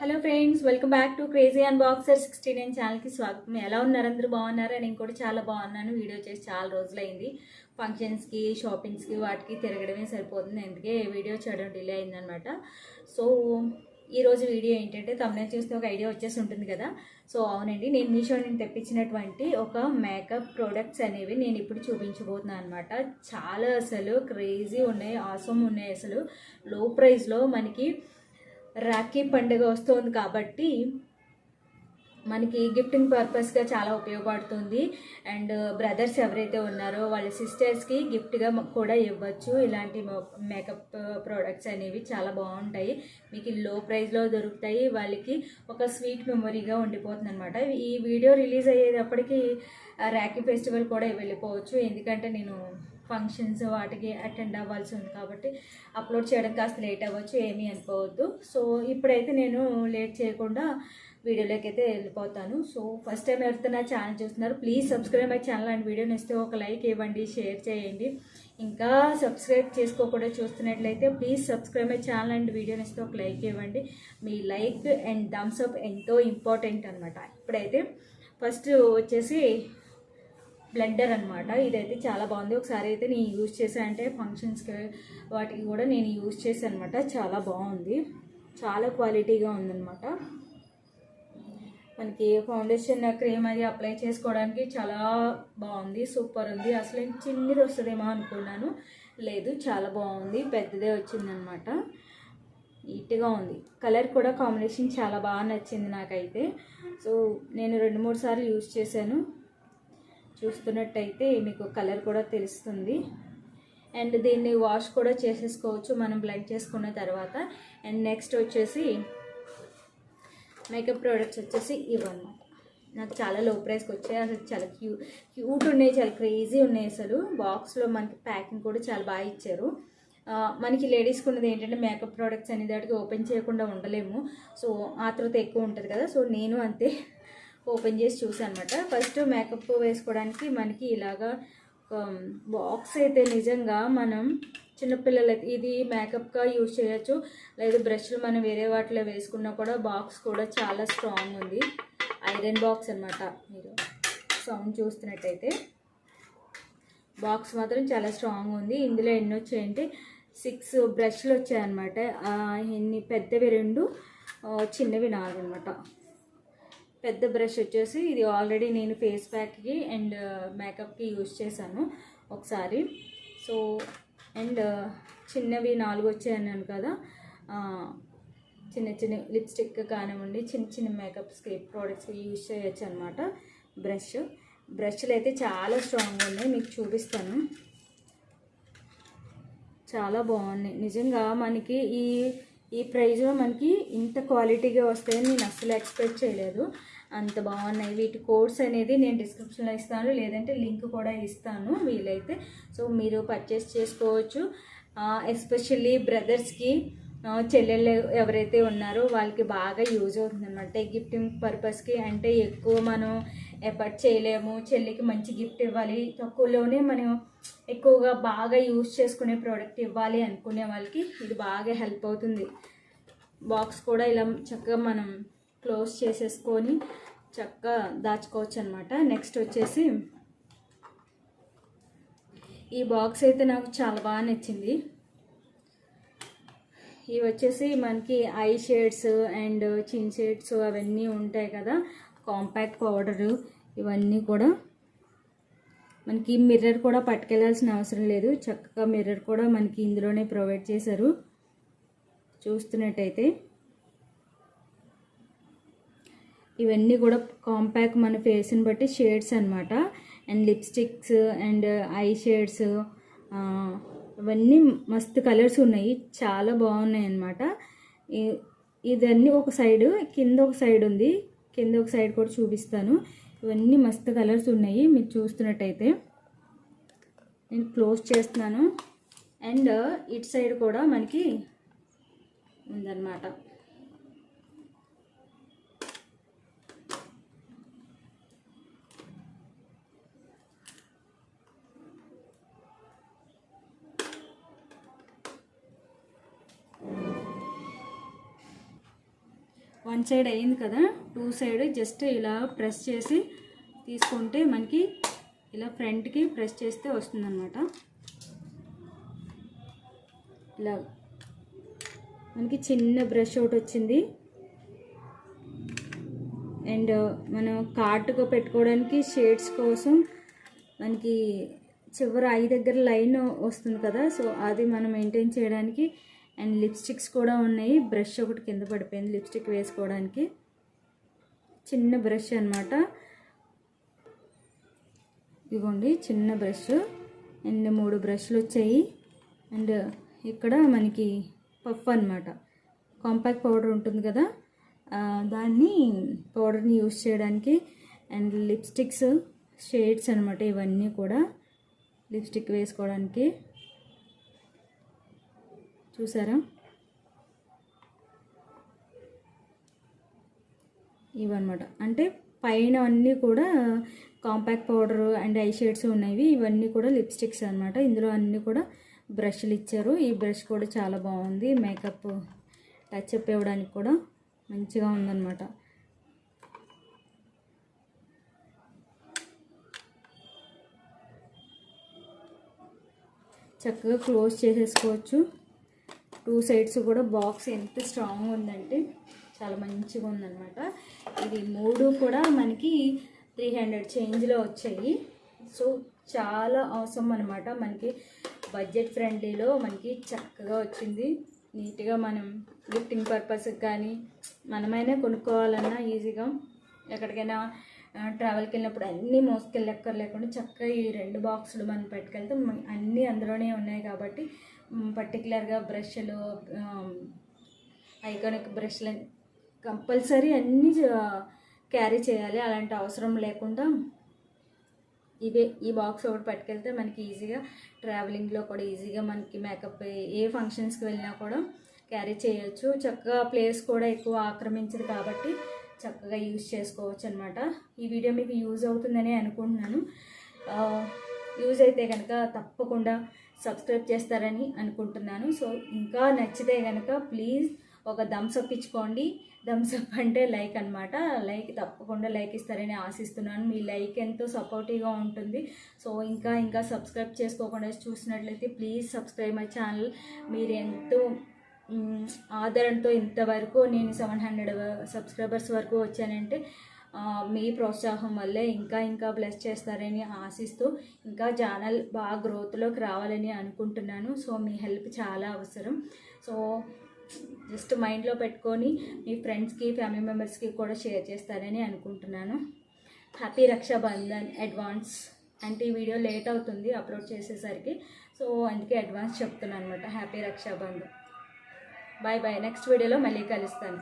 Hello friends welcome back to crazy and boxer sixty nine ఛానల్కి స్వాగతం. ఎలా ఉన్నారు? అందరూ బాగున్నారా? నేను కూడా చాలా బాగున్నాను. వీడియో చేసి చాలా రోజులైంది. ఫంక్షన్స్కి షాపింగ్స్కి వాటికి తిరగడమే సరిపోతుంది. అందుకే వీడియో చేయడం డిలే అయిందనమాట సో ఈరోజు వీడియో ఏంటంటే తమిళ చూస్తే ఒక ఐడియా వచ్చేసి ఉంటుంది కదా? సో అవునండి. నేను మీషో నేను తెప్పించినటువంటి ఒక మేకప్ ప్రోడక్ట్స్ అనేవి నేను ఇప్పుడు చూపించబోతున్నాను అనమాట చాలా అసలు క్రేజీ ఉన్నాయి ఆసమ్ ఉన్నాయి అసలు. లో ప్రైస్లో మనకి రాఖీ పండుగ వస్తుంది కాబట్టి మనకి గిఫ్టింగ్ పర్పస్గా చాలా ఉపయోగపడుతుంది. అండ్ బ్రదర్స్ ఎవరైతే ఉన్నారో వాళ్ళ సిస్టర్స్కి గిఫ్ట్గా కూడా ఇవ్వచ్చు. ఇలాంటి మేకప్ ప్రోడక్ట్స్ అనేవి చాలా బాగుంటాయి. మీకు లో ప్రైస్లో దొరుకుతాయి. వాళ్ళకి ఒక స్వీట్ మెమొరీగా ఉండిపోతుంది అనమాట ఈ వీడియో రిలీజ్ అయ్యేటప్పటికి రాఖీ ఫెస్టివల్ కూడా వెళ్ళిపోవచ్చు. ఎందుకంటే నేను ఫంక్షన్స్ వాటికి అటెండ్ అవ్వాల్సి ఉంది కాబట్టి అప్లోడ్ చేయడం కాస్త లేట్ అవ్వచ్చు ఏమీ అనుకోవద్దు. సో ఇప్పుడైతే నేను లేట్ చేయకుండా వీడియోలోకి అయితే వెళ్ళిపోతాను. సో ఫస్ట్ టైం ఎవరితో నా ఛానల్ చూస్తున్నారు please subscribe my channel and వీడియోని ఇస్తే ఒక లైక్ ఇవ్వండి షేర్ చేయండి. ఇంకా సబ్స్క్రైబ్ చేసుకోకుండా చూస్తున్నట్లయితే please subscribe my channel and వీడియోని ఇస్తే ఒక లైక్ ఇవ్వండి. మీ లైక్ అండ్ థమ్స్ అప్ ఎంతో ఇంపార్టెంట్ అనమాట ఇప్పుడైతే ఫస్ట్ వచ్చేసి బ్లెండర్ అనమాట ఇదైతే చాలా బాగుంది. ఒకసారి అయితే నేను యూజ్ చేశాను అంటే ఫంక్షన్స్కి వాటికి కూడా నేను యూజ్ చేశాను అనమాట చాలా బాగుంది. చాలా క్వాలిటీగా ఉందన్నమాట. మనకి ఫౌండేషన్ క్రీమ్ అది అప్లై చేసుకోవడానికి చాలా బాగుంది. సూపర్ ఉంది. అసలు చిన్నది వస్తుందేమో అనుకున్నాను. లేదు చాలా బాగుంది. పెద్దదే వచ్చిందనమాట నీట్గా ఉంది. కలర్ కూడా కాంబినేషన్ చాలా బాగా నచ్చింది నాకైతే. సో నేను రెండు మూడు సార్లు యూజ్ చేశాను. చూస్తున్నట్టయితే మీకు కలర్ కూడా తెలుస్తుంది. అండ్ దీన్ని వాష్ కూడా చేసేసుకోవచ్చు మనం బ్లెండ్ చేసుకున్న తర్వాత. అండ్ నెక్స్ట్ వచ్చేసి మేకప్ ప్రోడక్ట్స్ వచ్చేసి ఇవన్నమాట. నాకు చాలా లో ప్రైస్కి వచ్చాయి. అసలు చాలా క్యూ క్యూట్ ఉన్నాయి చాలా క్రేజీ ఉన్నాయి అసలు. బాక్స్లో మనకి ప్యాకింగ్ కూడా చాలా బాగా ఇచ్చారు. మనకి లేడీస్కి ఉన్నది ఏంటంటే మేకప్ ప్రోడక్ట్స్ అనేది వాటికి ఓపెన్ చేయకుండా ఉండలేము. సో ఆతృత ఎక్కువ ఉంటుంది కదా. సో నేను అంతే. ఓపెన్ చేసి చూసాను అనమాట ఫస్ట్ మేకప్ వేసుకోవడానికి మనకి ఇలాగా um, బాక్స్ అయితే నిజంగా మనం చిన్నపిల్లలు ఇది మేకప్గా యూజ్ చేయొచ్చు. లేదా బ్రష్లు మనం వేరే వాటిలో వేసుకున్నా కూడా బాక్స్ కూడా చాలా స్ట్రాంగ్ ఉంది. ఐరన్ బాక్స్ అనమాట మీరు సౌండ్ చూస్తున్నట్టయితే. బాక్స్ మాత్రం చాలా స్ట్రాంగ్ ఉంది. ఇందులో ఎన్ని వచ్చాయంటే సిక్స్ బ్రష్లు వచ్చాయన్నమాట. ఎన్ని పెద్దవి రెండు చిన్నవి నాలుగు అనమాట పెద్ద బ్రష్ వచ్చేసి ఇది ఆల్రెడీ నేను ఫేస్ ప్యాక్కి అండ్ మేకప్కి యూజ్ చేశాను ఒకసారి. సో అండ్ చిన్నవి నాలుగు వచ్చాయన్నాను కదా చిన్న చిన్న లిప్స్టిక్ కానివ్వండి చిన్న చిన్న మేకప్స్కి ప్రోడక్ట్స్కి యూజ్ చేయొచ్చు అనమాట బ్రష్. బ్రష్లు అయితే చాలా స్ట్రాంగ్ ఉన్నాయి మీకు చూపిస్తాను. చాలా బాగున్నాయి. నిజంగా మనకి ఈ ఈ ప్రైజ్లో మనకి ఇంత క్వాలిటీగా వస్తాయని నేను అస్సలు ఎక్స్పెక్ట్ చేయలేదు. అంత బాగున్నాయి. వీటి కోడ్స్ అనేది నేను డిస్క్రిప్షన్లో ఇస్తాను. లేదంటే లింక్ కూడా ఇస్తాను వీలైతే. సో మీరు పర్చేస్ చేసుకోవచ్చు. ఎస్పెషల్లీ బ్రదర్స్కి చెల్లెళ్ళు ఎవరైతే ఉన్నారో వాళ్ళకి బాగా యూజ్ అవుతుంది అనమాట గిఫ్టింగ్ పర్పస్కి అంటే ఎక్కువ మనం ఎఫర్ట్ చేయలేము. చెల్లికి మంచి గిఫ్ట్ ఇవ్వాలి. తక్కువలోనే మనం ఎక్కువగా బాగా యూజ్ చేసుకునే ప్రోడక్ట్ ఇవ్వాలి అనుకునే వాళ్ళకి ఇది బాగా హెల్ప్ అవుతుంది. బాక్స్ కూడా ఇలా చక్కగా మనం క్లోజ్ చేసేసుకొని చక్కగా దాచుకోవచ్చు అనమాట నెక్స్ట్ వచ్చేసి ఈ బాక్స్ అయితే నాకు చాలా బాగా నచ్చింది. ఇవి వచ్చేసి మనకి eye shades and chin shades అవన్నీ ఉంటాయి కదా. కాంపాక్ట్ పౌడరు ఇవన్నీ కూడా. మనకి మిర్రర్ కూడా పట్టుకెళ్ళాల్సిన అవసరం లేదు. చక్కగా మిర్రర్ కూడా మనకి ఇందులోనే ప్రొవైడ్ చేశారు. చూస్తున్నట్టయితే. ఇవన్నీ కూడా కాంపాక్ట్ మన ఫేస్ని బట్టి షేడ్స్ అనమాట and lipsticks and eye shades ఇవన్నీ మస్తు కలర్స్ ఉన్నాయి. చాలా బాగున్నాయి అనమాట ఇదన్నీ ఒక సైడ్ కింద ఒక సైడ్ ఉంది. కింద ఒక సైడ్ కూడా చూపిస్తాను. ఇవన్నీ మస్తు కలర్స్ ఉన్నాయి మీరు చూస్తున్నట్టయితే. నేను క్లోజ్ చేస్తున్నాను. అండ్ ఇటు సైడ్ కూడా మనకి ఉందన్నమాట. వన్ సైడ్ అయింది కదా టూ సైడ్ జస్ట్ ఇలా ప్రెస్ చేసి తీసుకుంటే మనకి ఇలా ఫ్రంట్కి ప్రెస్ చేస్తే వస్తుందన్నమాట. ఇలా మనకి చిన్న బ్రష్ ఒకటి వచ్చింది. అండ్ మనం కార్ట్కు పెట్టుకోవడానికి షేడ్స్ కోసం మనకి చివరి ఐ దగ్గర లైన్ వస్తుంది కదా సో అది మనం మెయింటైన్ చేయడానికి అండ్ లిప్స్టిక్స్ కూడా ఉన్నాయి. బ్రష్ ఒకటి కింద పడిపోయింది లిప్స్టిక్ వేసుకోవడానికి. చిన్న బ్రష్ అనమాట ఇదిగోండి చిన్న బ్రష్. అండ్ మూడు బ్రష్లు వచ్చాయి. అండ్ ఇక్కడ మనకి పఫ్ అనమాట కాంపాక్ట్ పౌడర్ ఉంటుంది కదా దాన్ని పౌడర్ని యూస్ చేయడానికి అండ్ లిప్స్టిక్స్ షేడ్స్ అనమాట ఇవన్నీ కూడా లిప్స్టిక్ వేసుకోవడానికి. చూసారా? ఇవన్నమాట. అంటే పైన అన్నీ కూడా compact powder and eye shades ఉన్నవి ఇవన్నీ కూడా లిప్స్టిక్స్ అనమాట ఇందులో అన్నీ కూడా బ్రష్లు ఇచ్చారు. ఈ బ్రష్ కూడా చాలా బాగుంది. మేకప్ టచ్ అప్ ఇవ్వడానికి కూడా మంచిగా ఉందన్నమాట. చక్కగా క్లోజ్ చేసేసుకోవచ్చు. టూ సైడ్స్ కూడా బాక్స్ ఎంత స్ట్రాంగ్ ఉందంటే చాలా మంచిగా ఉందన్నమాట. ఇది మూడు కూడా మనకి త్రీ హండ్రెడ్ చేంజ్లో వచ్చాయి. సో చాలా అవసరం అనమాట మనకి బడ్జెట్ ఫ్రెండ్లీలో మనకి చక్కగా వచ్చింది. నీట్గా మనం గిఫ్టింగ్ పర్పస్కి కానీ మనమైనా కొనుక్కోవాలన్నా ఈజీగా ఎక్కడికైనా ట్రావెల్కి వెళ్ళినప్పుడు అన్నీ మోసుకెళ్ళక్కర్లేకుండా చక్కగా ఈ రెండు బాక్సులు మనం పెట్టుకెళ్తే అన్నీ అందులోనే ఉన్నాయి కాబట్టి పర్టికులర్గా బ్రష్లు ఐకానిక్ బ్రష్లు కంపల్సరీ అన్నీ క్యారీ చేయాలి. అలాంటి అవసరం లేకుండా ఇవే ఈ బాక్స్ ఒకటి పట్టుకెళ్తే మనకి ఈజీగా ట్రావెలింగ్లో కూడా ఈజీగా మనకి మేకప్ ఏ ఫంక్షన్స్కి వెళ్ళినా కూడా క్యారీ చేయొచ్చు. చక్కగా ప్లేస్ కూడా ఎక్కువ ఆక్రమించదు కాబట్టి చక్కగా యూజ్ చేసుకోవచ్చు అనమాట ఈ వీడియో మీకు యూజ్ అవుతుందని అనుకుంటున్నాను. యూజ్ అయితే కనుక తప్పకుండా సబ్స్క్రైబ్ చేస్తారని అనుకుంటున్నాను. సో ఇంకా నచ్చితే కనుక ప్లీజ్ ఒక థమ్స్అప్ ఇచ్చుకోండి. థమ్స్అప్ అంటే లైక్ అనమాట లైక్ తప్పకుండా లైక్ ఇస్తారని ఆశిస్తున్నాను. మీ లైక్ ఎంతో సపోర్టివ్గా ఉంటుంది. సో ఇంకా ఇంకా సబ్స్క్రైబ్ చేసుకోకుండా చూసినట్లయితే ప్లీజ్ సబ్స్క్రైబ్ మై ఛానల్. మీరు ఎంతో ఆదరణతో ఇంతవరకు నేను సెవెన్ హండ్రెడ్ సబ్స్క్రైబర్స్ వరకు వచ్చానంటే మీ ప్రోత్సాహం వల్లే ఇంకా ఇంకా బ్లెస్ చేస్తారని ఆశిస్తూ ఇంకా ఛానల్ బాగా గ్రోత్లోకి రావాలని అనుకుంటున్నాను. సో మీ హెల్ప్ చాలా అవసరం. సో జస్ట్ మైండ్లో పెట్టుకొని మీ ఫ్రెండ్స్కి ఫ్యామిలీ మెంబర్స్కి కూడా షేర్ చేస్తారని అనుకుంటున్నాను. హ్యాపీ రక్షాబంధన్ అడ్వాన్స్ అంటే ఈ వీడియో లేట్ అవుతుంది అప్లోడ్ చేసేసరికి. సో అందుకే అడ్వాన్స్ చెప్తున్నాను అనమాట happy Rakshabandhan bye bye next వీడియోలో మళ్ళీ కలుస్తాను.